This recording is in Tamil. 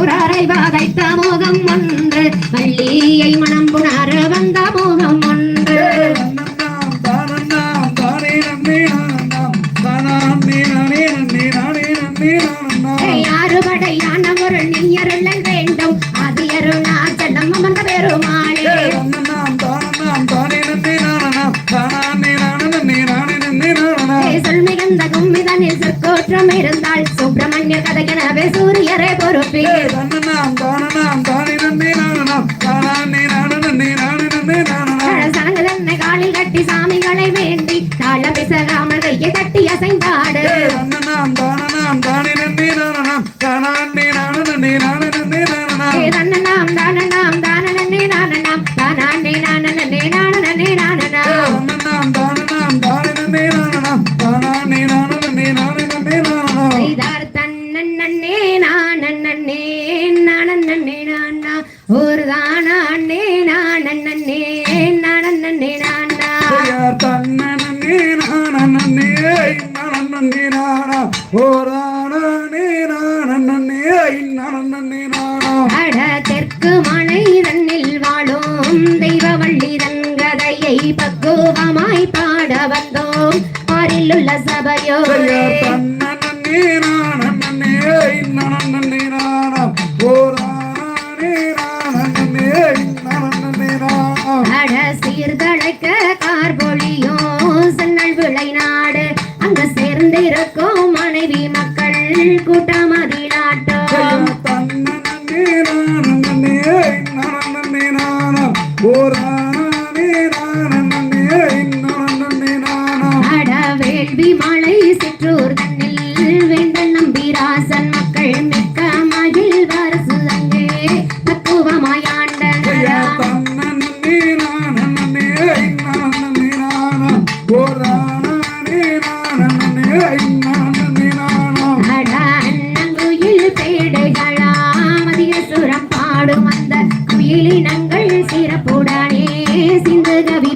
மல்லியூராரை பாதைத்த மோகம் ஒன்று. மல்லியை மனம் புணர வந்த மோகம் ஒன்று யாரு படையான ஒரு நின் மிகுந்த கும்மிதனில் சொற்கோற்றம் இருந்தால் சுப்பிரமணிய கதைக்கெனவே சூரியரே பொறுப்பே நன்னன்னாம் தானன்னாம் தானே நன்னே நானன்னாம் தானாம் நீ நானே நன்னே நானே நன்னே நானன்னாம் சனங்கு தன்னை காலில் கட்டி சாமிகளை வேண்டி தாழ பிசகாமல் கையை தட்டி அசைந்தாடு. தானே செய்தார் தன்னே நானன்னே நானன்னே நானா. ஒரு தானே நானன்னே நானன்னே நானா. யார் தன்னே நானே நானே. நானா ஓரானே நானே நானே நானா. அட தெற்கு தன்னில் வாழும் தெய்வ வள்ளிதன் கதையை பக்குவமாய் பாட வந்தோம். பாரில் உள்ள சபையோரே. யார் தன்னே சீர்தழைக்க கார்பொழியும் சென்னல் விளை நாடு அங்க சேர்ந்திருக்கும். கிளினங்கள் சிறப்புடனே சிந்து கவி